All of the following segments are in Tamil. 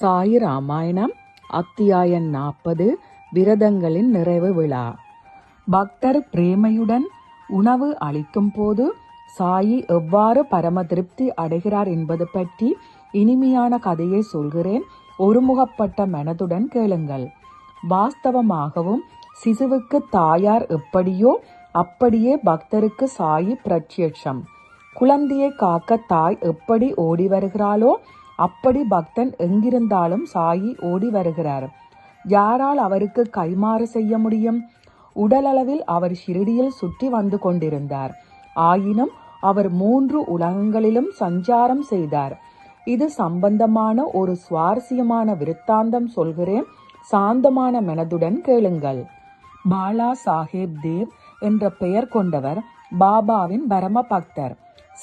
சாயி ராமாயணம் அத்தியாயம் நாற்பது விரதங்களின் நிறைவு விழா. பக்தர் பிரேமையுடன் உணவு அளிக்கும் போது சாயி எவ்வாறு பரம திருப்தி அடைகிறார் என்பது பற்றி இனிமையான கதையை சொல்கிறேன். ஒருமுகப்பட்ட மனதுடன் கேளுங்கள். வாஸ்தவமாகவும் சிசுவுக்கு தாயார் எப்படியோ அப்படியே பக்தருக்கு சாயி பிரத்யட்சம். குழந்தையை காக்க தாய் எப்படி ஓடி வருகிறாளோ அப்படி பக்தன் எங்கிருந்தாலும் சாயி ஓடி வருகிறார். யாரால் அவருக்கு கைமாறு செய்ய முடியும்? உடலளவில் அவர் ஷிரடியில் சுற்றி வந்து கொண்டிருந்தார். ஆயினும் அவர் மூன்று உலகங்களிலும் சஞ்சாரம் செய்தார். இது சம்பந்தமான ஒரு சுவாரஸ்யமான விருத்தாந்தம் சொல்கிறேன். சாந்தமான மனதுடன் கேளுங்கள். பாலா சாஹேப் தேவ் என்ற பெயர் கொண்டவர் பாபாவின் பரம பக்தர்.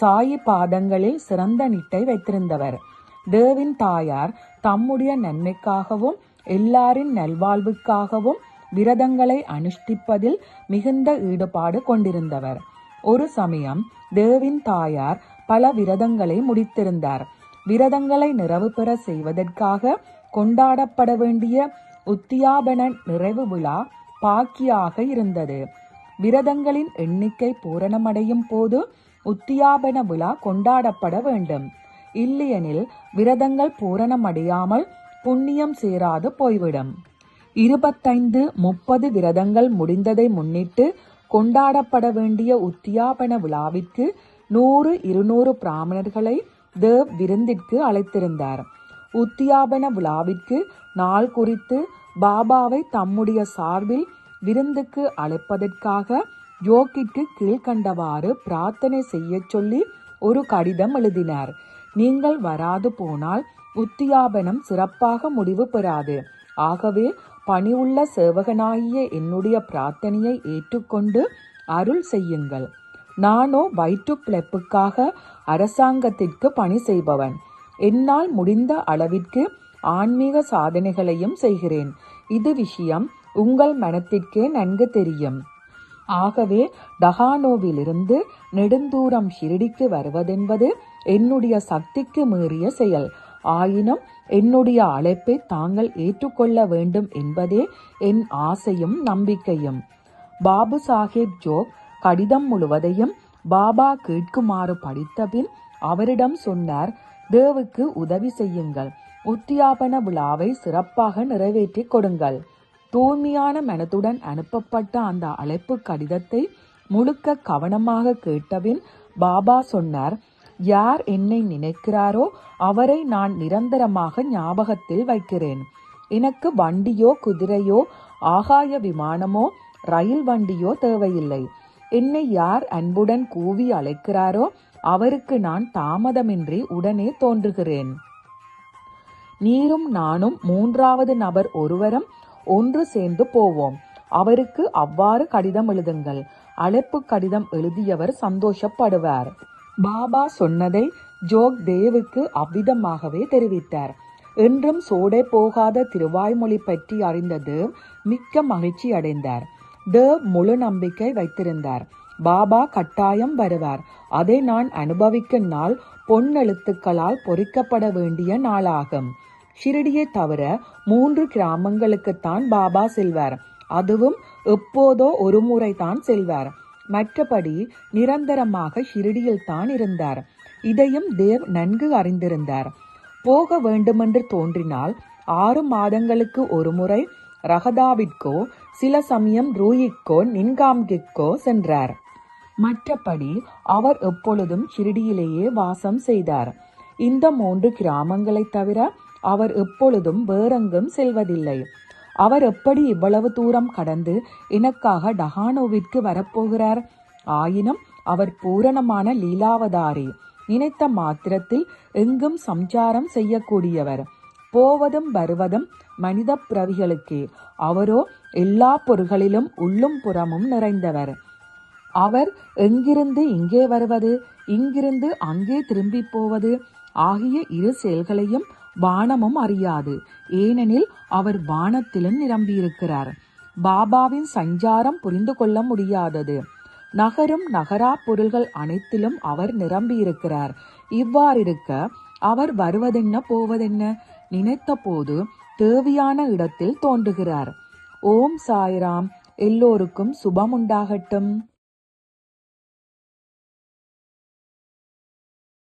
சாயி பாதங்களில் சிறந்த நிட்டை வைத்திருந்தவர். தேவின் தாயார் தம்முடைய நன்மைக்காகவும் எல்லாரின் நல்வாழ்வுக்காகவும் விரதங்களை அனுஷ்டிப்பதில் மிகுந்த ஈடுபாடு கொண்டிருந்தவர். ஒரு சமயம் தேவின் தாயார் பல விரதங்களை முடித்திருந்தார். விரதங்களை நிறைவு பெற செய்வதற்காக கொண்டாடப்பட வேண்டிய உத்தியாபன நிறைவு விழா பாக்கியாக இருந்தது. விரதங்களின் எண்ணிக்கை பூரணமடையும் போது உத்தியாபன விழா கொண்டாடப்பட வேண்டும். இல்லையெனில் விரதங்கள் பூரணமடையாமல் புண்ணியம் சேராது போய்விடும். இருபத்தைந்து முப்பது விரதங்கள் முடிந்ததை முன்னிட்டு கொண்டாடப்பட வேண்டிய உத்தியாபன விழாவிற்கு நூறு இருநூறு பிராமணர்களை தேவ் விருந்திற்கு அழைத்திருந்தார். உத்தியாபன விழாவிற்கு நாள் குறித்து பாபாவை தம்முடைய சார்பில் விருந்துக்கு அழைப்பதற்காக யோகிக்கு கீழ்கண்டவாறு பிரார்த்தனை செய்யச் சொல்லி ஒரு கடிதம் எழுதினார். நீங்கள் வராது போனால் உத்தியாபனம் சிறப்பாக முடிவு பெறாது. ஆகவே பணிவுள்ள சேவகனாகிய என்னுடைய பிரார்த்தனையை ஏற்றுக்கொண்டு அருள் செய்யுங்கள். நானோ வயிற்று பிழைப்புக்காக அரசாங்கத்திற்கு பணி செய்பவன். என்னால் முடிந்த அளவிற்கு ஆன்மீக சாதனைகளையும் செய்கிறேன். இது விஷயம் உங்கள் மனத்திற்கே நன்கு தெரியும். ஆகவே டஹானோவிலிருந்து நெடுந்தூரம் ஷிரடிக்கு வருவதென்பது என்னுடைய சக்திக்கு மீறிய செயல். ஆயினும் என்னுடைய அழைப்பை தாங்கள் ஏற்றுக்கொள்ள வேண்டும் என்பதே என் ஆசையும் நம்பிக்கையும். பாபு சாஹேப் ஜோக் கடிதம் முழுவதையும் பாபா கேட்குமாறு படித்தபின் அவரிடம் சொன்னார் தேவுக்கு உதவி செய்யுங்கள். உத்தியாபன விழாவை சிறப்பாக நிறைவேற்றி கொடுங்கள். தூய்மையான மனத்துடன் அனுப்பப்பட்ட அந்த அழைப்பு கடிதத்தை முழுக்க கவனமாக கேட்டபின் பாபா சொன்னார் யார் என்னை நினைக்கிறாரோ அவரை நான் நிரந்தரமாக ஞாபகத்தில் வைக்கிறேன். எனக்கு வண்டியோ குதிரையோ ஆகாய விமானமோ ரயில் வண்டியோ தேவையில்லை. என்னை யார் அன்புடன் கூவி அழைக்கிறாரோ அவருக்கு நான் தாமதமின்றி உடனே தோன்றுகிறேன். நீரும் நானும் மூன்றாவது நபர் ஒருவரும் ஒன்று சேர்ந்து போவோம். அவருக்கு அவ்வாறு கடிதம் எழுதுங்கள். அழைப்பு கடிதம் எழுதியவர் சந்தோஷப்படுவார். பாபா சொன்னதை ஜோக் தேவுக்கு அவ்விதமாகவே தெரிவித்தார். என்றும் சோடே போகாத திருவாய்மொழி பற்றி அறிந்த தேவ் மிக்க மகிழ்ச்சி அடைந்தார். தேவ் முழு நம்பிக்கை வைத்திருந்தார். பாபா கட்டாயம் வருவார். அதை நான் அனுபவிக்கும் நாள் பொன்னெழுத்துக்களால் பொறிக்கப்பட வேண்டிய நாளாகும். ஷிரடியை தவிர மூன்று கிராமங்களுக்குத்தான் பாபா செல்வார். அதுவும் எப்போதோ ஒரு முறை தான் செல்வார். மற்றபடி நிரந்தரமாக ஷிரடியில் தான் இருந்தார். இதையும் தேவ் நன்கு அறிந்திருந்தார். போக வேண்டுமென்று தோன்றினால் ஆறு மாதங்களுக்கு ஒரு முறை ரகதாவிற்கோ சில சமயம் ரூயிக்கோ நின்காம்கிற்கோ சென்றார். மற்றபடி அவர் எப்பொழுதும் ஷிரடியிலேயே வாசம் செய்தார். இந்த மூன்று கிராமங்களைத் தவிர அவர் எப்பொழுதும் வேறெங்கும் செல்வதில்லை. அவர் எப்படி இவ்வளவு தூரம் கடந்து எனக்காக டஹானோவிற்கு வரப்போகிறார்? ஆயினும் அவர் பூரணமான லீலாவதாரி நினைத்த மாத்திரத்தில் எங்கும் சஞ்சாரம் செய்யக்கூடியவர். போவதும் வருவதும் மனித பிரவிகளுக்கே அவரோ எல்லா பொருள்களிலும் உள்ளும் புறமும் நிறைந்தவர். அவர் எங்கிருந்து இங்கே வருவது? இங்கிருந்து அங்கே திரும்பி போவது? ஆகிய இரு செயல்களையும் வானமும் அறியாது. ஏனெனில் அவர் வானத்திலும் நிரம்பியிருக்கிறார். பாபாவின் சஞ்சாரம் புரிந்து கொள்ள முடியாதது. நகரும் நகரா பொருள்கள் அனைத்திலும் அவர் நிரம்பியிருக்கிறார். இவ்வாறிருக்க அவர் வருவதென்ன போவதென்ன? நினைத்தபோது தேவையான இடத்தில் தோன்றுகிறார். ஓம் சாய்ராம். எல்லோருக்கும் சுபம் உண்டாகட்டும்